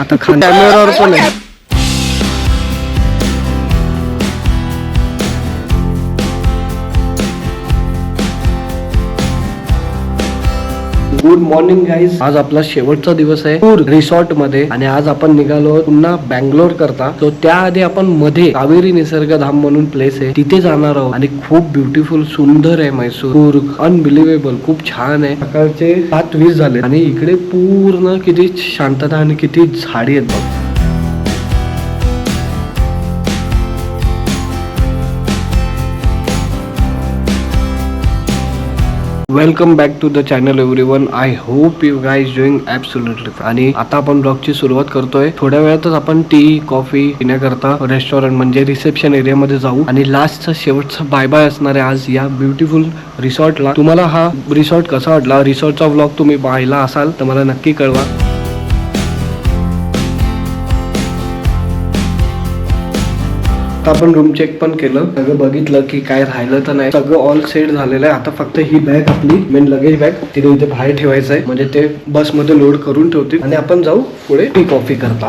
आता खान कॅमेरावर पण आहे गुड मॉर्निंग गाईज आज आपला शेवटचा दिवस आहे. टूर रिसॉर्टमध्ये. आणि आज आपण निघालो पुन्हा बँगलोर करता. तो त्याआधी आपण मध्ये कावेरी निसर्ग धाम म्हणून प्लेस आहे. तिथे जाणार आहोत. आणि खूप ब्युटिफुल सुंदर आहे मैसूर. अनबिलिव्हेबल खूप छान आहे. सकाळचे सात वीस झाले आणि इकडे पूर्ण किती शांतता आणि किती झाडी आहेत बघ. Welcome back to the channel everyone I hope you guys doing absolutely आणि आता आपण ब्लॉगची सुरुवात करतोय. थोड्या वेळातच आपण टी कॉफी पिण्याकरता रेस्टॉरंट म्हणजे रिसेप्शन एरियामध्ये जाऊ. आणि लास्टचा शेवटचा बाय बाय असणार आहे आज या ब्युटिफुल रिसॉर्टला तुम्हाला हा रिसॉर्ट कसा वाटला? रिसॉर्टचा ब्लॉग तुम्ही पाहिला असाल तर मला नक्की कळवा. आता आपण रूम चेक पण केलं. सगळं बघितलं की काय राहिलं तर नाही. सगळं ऑल सेट झालेलं आहे. आता फक्त ही बॅग आपली मेन लगेज बॅग तिथे इथे बाहेर ठेवायचं आहे. म्हणजे ते बसमध्ये लोड करून ठेवतील. आणि आपण जाऊ पुढे टी कॉफी करता.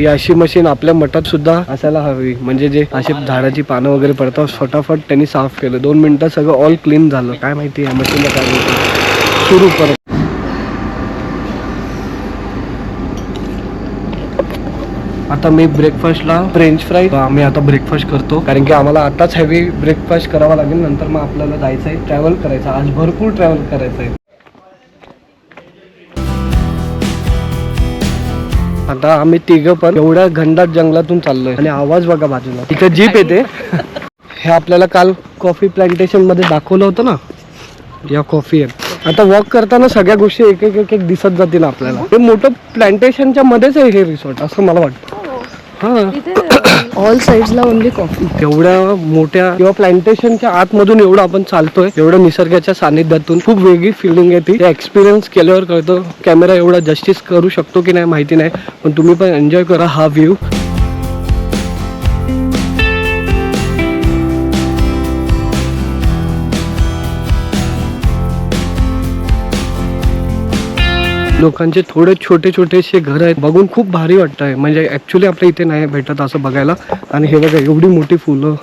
ही अशी मशीन आपल्या मठात सुद्धा असायला हवी. म्हणजे जे असे झाडाची पानं वगैरे पडतात फटाफट त्यांनी साफ केलं. दोन मिनिटात सगळं ऑल क्लीन झालं. काय माहिती या मशीनला काय माहिती सुरू परत आता मी ब्रेकफास्टला फ्रेंच फ्राय आम्ही आता ब्रेकफास्ट करतो. कारण की आम्हाला आताच हेवी ब्रेकफास्ट करावा लागेल. नंतर मग आपल्याला जायचं आहे ट्रॅव्हल करायचं. आज भरपूर ट्रॅव्हल करायचं आहे आता आम्ही तिघं पण एवढ्या घंटाट जंगलातून चाललोय. आणि आवाज बघा बाजूला. तिथे जीप येते. हे आपल्याला काल कॉफी प्लांटेशनमध्ये दाखवलं होतं ना? या कॉफी आहे आता वॉक करताना सगळ्या गोष्टी एक एक एक एक दिसत जातील आपल्याला. हे मोठं प्लांटेशनच्या मध्येच आहे हे रिसॉर्ट असं मला वाटतं. हा. ऑल साईडला ओनली कॉफी एवढ्या मोठ्या किंवा प्लांटेशनच्या आतमधून एवढं आपण चालतोय एवढं निसर्गाच्या सानिध्यातून खूप वेगळी फिलिंग येते. एक्सपिरियन्स केल्यावर कळतं कॅमेरा एवढा जस्टिस करू शकतो की नाही माहिती नाही पण तुम्ही पण एन्जॉय करा हा व्ह्यू लोकांचे थोडे छोटे छोटेसे घर आहेत. बघून खूप भारी वाटत आहे म्हणजे ऍक्च्युली आपल्या इथे नाही भेटत असं बघायला. आणि हे बघा एवढी मोठी फुलं.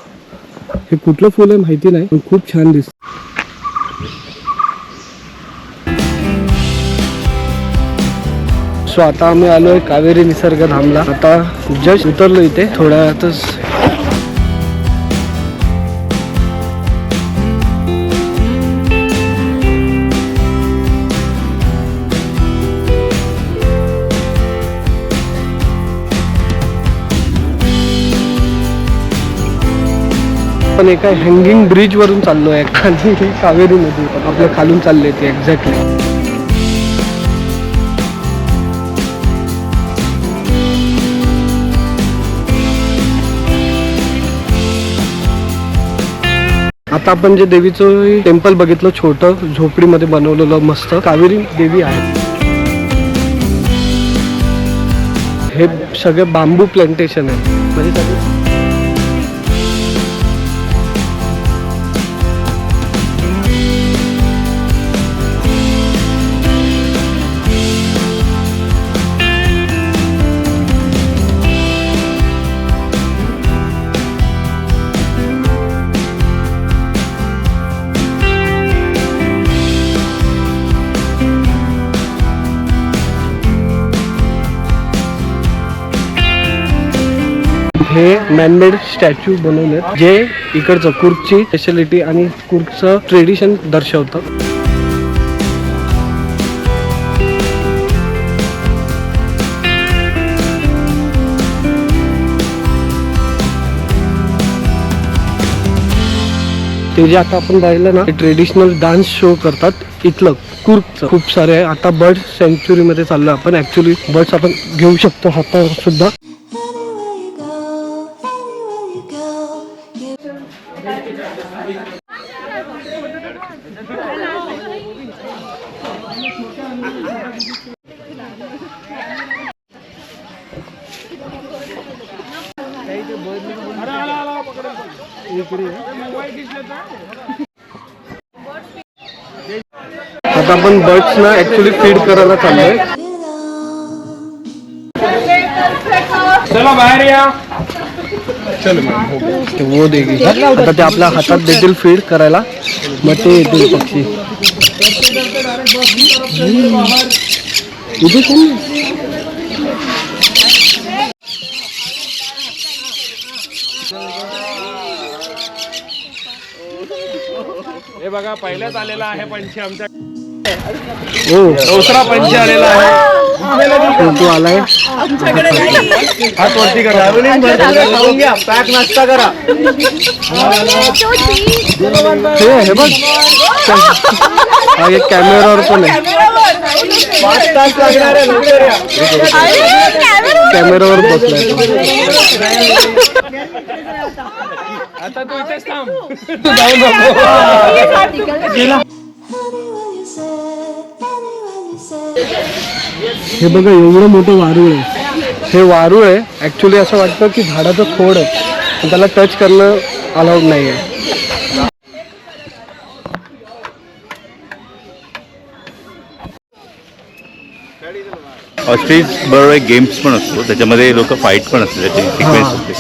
हे कुठलं फुल आहे माहिती नाही पण खूप छान दिसत. सो आता आम्ही आलोय कावेरी निसर्ग धामला आता जस्ट उतरलो इथे. थोड्या आपण एका हँगिंग ब्रिज वरून आहे. खाली ही कावेरी नदी आपल्या खालून चालली ती एक्झॅक्टली आता आपण जे देवीचं टेम्पल बघितलं छोटं झोपडीमध्ये बनवलेलं मस्त कावेरी देवी आहे. हे सगळे बांबू प्लांटेशन आहे. म्हणजे हे मॅनमेड स्टॅच्यू बनवले जे इकडचं कुर्कची स्पेशालिटी आणि कुर्कचं ट्रेडिशन दर्शवतं. ते जे आता आपण पाहिलं ना ट्रेडिशनल डान्स शो करतात. इथलं कुर्कचं खूप सारे आहे आता बर्ड सँच्युरी मध्ये चाललो आपण. ऍक्च्युली बर्ड्स आपण घेऊ शकतो हातात सुद्धा. आता आपण बर्ड्स ना ऍक्च्युली फीड करायला चाललोय. चला बाहेर या. ते वो देगी आता ते आपल्या हातात देतील फ़ीड करायला मग ते येतील पक्षी। इथे कोण? हे बघा पहिल्याच आलेला आहे पंची आमच्या हो। दुसरा पंच आलेला आहे तो आलाय हात वरती करा। खाऊन घ्या पॅक नाश्ता करा। हे हे बघ हा एक कॅमेरावर पण आहे पाच तास लागणार आहे लवकर या कॅमेरावर बसलाय तो. आता तू इथेच थांब Anyone हे बघा एवढं मोठं वारूळ आहे. हे वारूळ आहे ॲक्च्युली असं वाटतं की झाडाचं खोड आहे पण त्याला टच करणं अलाउड नाही आहे ऑस्ट्रीज बरोबर एक गेम्स पण असतो. त्याच्यामध्ये लोक फाईट पण असते त्याची सिक्वेन्स असते.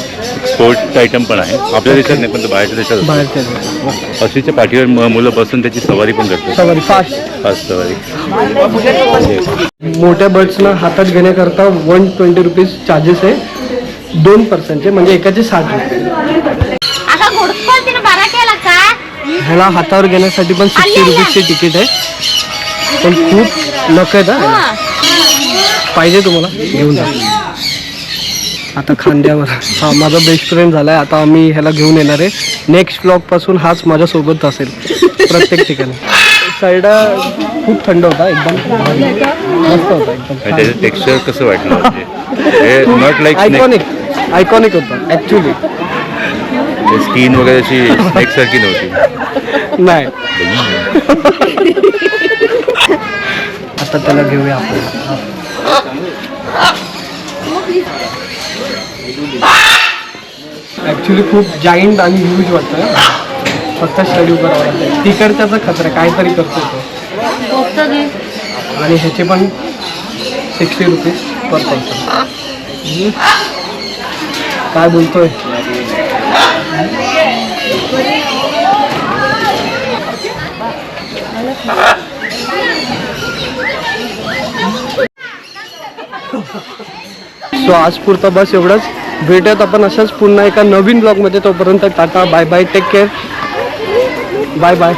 स्पोर्ट आयटम पण आहे. आपल्या देशात नाही पण तो बाहेरच्या देशात असतो. ऑस्ट्रीजच्या पाठीवर म- मुलं बसून त्याची सवारी पण करतात. सवारी फास्ट फास्ट सवारी. मोठ्या बर्ड्सना हातात घेण्याकरता वन ट्वेंटी रुपीज चार्जेस आहे दोन पर्सेंटचे म्हणजे एकाचे साठ रुपये. आता घोडपळ तिने बारा केला का? ह्याला हातावर घेण्यासाठी पण सिक्स्टी रुपीजचे तिकीट आहे. पण खूप नक आहेत हा. पाहिजे तुम्हाला? घेऊन जा. आता खांद्यावर. हा माझा बेस्ट फ्रेंड झालाय. आता आम्ही ह्याला घेऊन येणार आहे. नेक्स्ट ब्लॉगपासून हाच माझ्या सोबत असेल. प्रत्येक ठिकाणी. साईडा खूप थंड होता एकदम. मस्त होता एकदम टेक्स्चर कसं वाटलं म्हणजे? नॉट लाईक आयकॉनिक आयकॉनिक होता ऍक्च्युली स्किन वगैरे अशी स्नेक सारखी नव्हती. नाही. आता त्याला घेऊया आपण. ऍक्च्युली खूप जाईंट आणि ह्यूज वाटतं फक्त शेड्यू करावं लागतं तिकडच्याचा खतरा काहीतरी करतो तो. आणि ह्याचे पण सिक्स्टी रुपीज पर पर्सन काय बोलतोय? सो आज पुरता बस एवढंच. भेटत आपण असंच पुन्हा एका नवीन ब्लॉगमध्ये तोपर्यंत tata bye bye take care bye bye